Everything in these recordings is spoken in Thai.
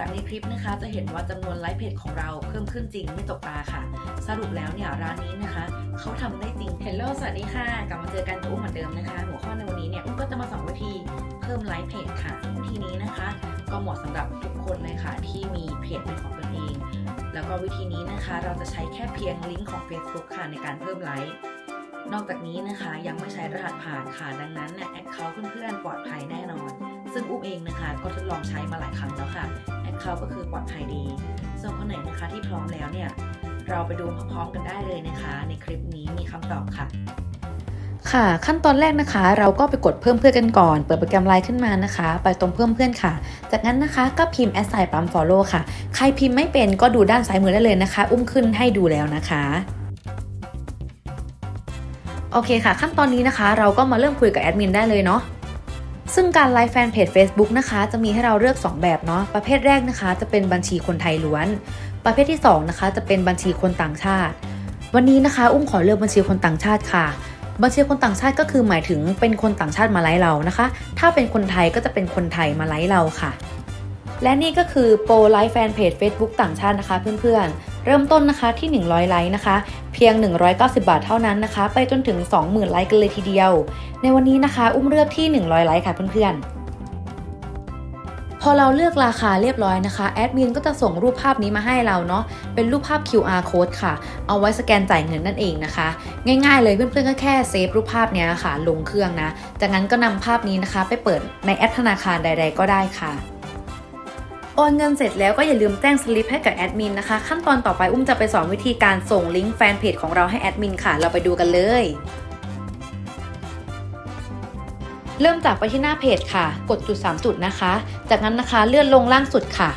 จากในคลิปนะคะจะเห็นว่าจำนวนไลค์เพจของเราเพิ่มขึ้นจริงไม่ตกตาค่ะ สรุปแล้วเนี่ยร้านนี้นะคะเขาทำได้จริง h e l l o สวัสดีค่ะ กลับมาเจอกันกับอุ้มเหมือนเดิมนะคะ หัวข้อในวันนี้เนี่ยอุ้มก็จะมาสอนวิธีเพิ่มไลค์เพจค่ะซึ่งวิธีนี้นะคะ ก็เหมาะสำหรับทุกคนเลยค่ะที่มีเพจเป็นของตนเอง แล้วก็วิธีนี้นะคะเราจะใช้แค่เพียงลิงก์ของ Facebook ค่ะในการเพิ่มไลค์นอกจากนี้นะคะยังไม่ใช้รหัสผ่านค่ะดังนั้นเนี่ยแอคเคาท์เพื่อนๆปลอดภัยแน่นอน ซึ่งอุ้มเองนะคะ ก็ทดลองใช้มาหลายครั้งแล้วค่ะ เคาก็คือปลอดภัยดี ส่วนคนไหนนะคะที่พร้อมแล้วเนี่ย เราไปดูพร้อมๆกันได้เลยนะคะ ในคลิปนี้มีคำตอบค่ะค่ะขั้นตอนแรกนะคะ เราก็ไปกดเพิ่มเพื่อนกันก่อน เปิดโปรแกรมไลน์ขึ้นมานะคะ ไปตรงเพิ่มเพื่อนค่ะ จากนั้นนะคะก็พิมพ์ assign ปั๊ม follow ค่ะ ใครพิมพ์ไม่เป็นก็ดูด้านซ้ายมือได้เลยนะคะ อุ้มขึ้นให้ดูแล้วนะคะโอเคค่ะ ขั้นตอนนี้นะคะ เราก็มาเริ่มคุยกับแอดมินได้เลยเนาะ ซึ่งการไลฟ์แฟนเพจ Facebook นะคะ จะมีให้เราเลือก 2 แบบเนาะประเภทแรกนะคะ จะเป็นบัญชีคนไทยล้วน ประเภทที่ 2 นะคะ จะเป็นบัญชีคนต่างชาติ วันนี้นะคะ อุ้มขอเลือกบัญชีคนต่างชาติค่ะ บัญชีคนต่างชาติก็คือหมายถึงเป็นคนต่างชาติมาไลฟ์เรานะคะ ถ้าเป็นคนไทยก็จะเป็นคนไทยมาไลฟ์เราค่ะ และนี่ก็คือโปรไลฟ์แฟนเพจ Facebook ต่างชาตินะคะเพื่อนๆ เริ่มต้นนะคะที่ 100 ไลค์นะคะ เพียง 190 บาทเท่านั้นนะคะ ไปจนถึง 20,000 ไลค์กันเลยทีเดียว ในวันนี้นะคะ อุ้มเลือกที่ 100 ไลค์ค่ะเพื่อนๆพอเราเลือกราคาเรียบร้อยนะคะแอดมินก็จะส่งรูปภาพนี้มาให้เราเนาะเป็นรูปภาพ QR code ค่ะ เอาไว้สแกนจ่ายเงินนั่นเองนะคะ ง่ายๆเลยเพื่อนๆก็แค่เซฟรูปภาพเนี้ยค่ะ ลงเครื่องนะ จากนั้นก็นำภาพนี้นะคะ ไปเปิดในแอปธนาคารใด ๆ ก็ได้ค่ะ อนเงินเสร็จแล้วก็อย่าลืมแจ้งสลิปให้กับแอดมินนะคะ ขั้นตอนต่อไปอุ้มจะไปสอนวิธีการส่งลิงก์แฟนเพจของเราให้แอดมินค่ะ เราไปดูกันเลย เริ่มจากไปที่หน้าเพจค่ะ กดจุด 3 จุดนะคะ จากนั้นนะคะเลื่อนลงล่างสุดค่ะ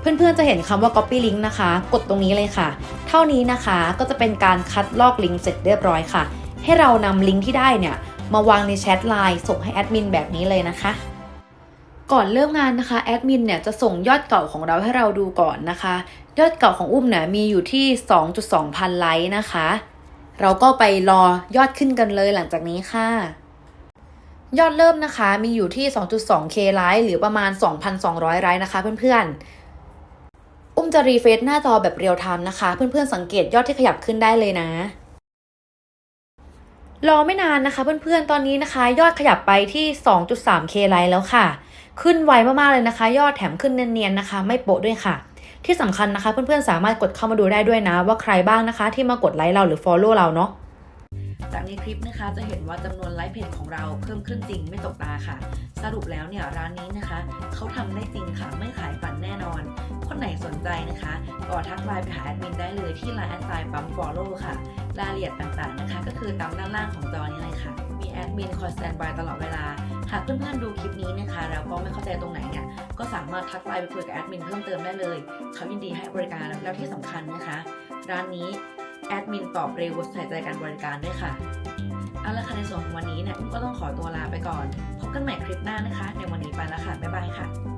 เพื่อนๆ จะเห็นคำว่า copy link นะคะ กดตรงนี้เลยค่ะ เท่านี้นะคะก็จะเป็นการคัดลอกลิงก์เสร็จเรียบร้อยค่ะ ให้เรานำลิงก์ที่ได้เนี่ย มาวางในแชทไลน์ส่งให้แอดมินแบบนี้เลยนะคะ ก่อนเริ่มงานนะคะแอดมินเนี่ยจะส่งยอดเก่าของเราให้เราดูก่อนนะคะ ยอดเก่าของอุ้มเนี่ยมีอยู่ที่ 2.2 พันไลค์นะคะ เราก็ไปรอยอดขึ้นกันเลยหลังจากนี้ค่ะ ยอดเริ่มนะคะมีอยู่ที่ 2.2k ไลค์หรือประมาณ 2,200 ไลค์นะคะเพื่อนๆ อุ้มจะรีเฟรชหน้าจอแบบเรียลไทม์นะคะ เพื่อนๆสังเกตยอดที่ขยับขึ้นได้เลยนะรอไม่นานนะคะเพื่อนๆ ตอนนี้นะคะ ยอดขยับไปที่ 2.3k ไลค์แล้วค่ะ ขึ้นไวมากๆเลยนะคะ ยอดแถมขึ้นเนียนๆนะคะ ไม่โปะด้วยค่ะ ที่สำคัญนะคะ เพื่อนๆสามารถกดเข้ามาดูได้ด้วยนะ ว่าใครบ้างนะคะ ที่มากดไลค์เราหรือ Follow เราเนาะจากในคลิปนะคะจะเห็นว่าจำนวนไลค์เพจของเราเพิ่มขึ้นจริงไม่ตกตาค่ะ สรุปแล้วเนี่ยร้านนี้นะคะเขาทำได้จริงค่ะไม่ขายฝันแน่นอน คนไหนสนใจนะคะก็ทักไลน์ไปหาแอดมินได้เลยที่ไลน์แอดไซน์ปั๊ม follow ค่ะ รายละเอียดต่างๆนะคะ ก็คือตามด้านล่างของจอนี้เลยค่ะ มีแอดมินคอยสแตนบายตลอดเวลา หากเพื่อนๆดูคลิปนี้นะคะแล้วก็ไม่เข้าใจตรงไหนเนี่ยก็สามารถทักไลน์ไปคุยกับแอดมินเพิ่มเติมได้เลยเขายินดีให้บริการแล้วที่สำคัญนะคะ ร้านนี้แอดมินตอบเร็วใส่ใจการบริการด้วยค่ะเอาละค่ะในส่วนของวันนี้เนี่ยก็ต้องขอตัวลาไปก่อน พบกันใหม่คลิปหน้านะคะ ในวันนี้ไปแล้วค่ะบ๊ายบายค่ะ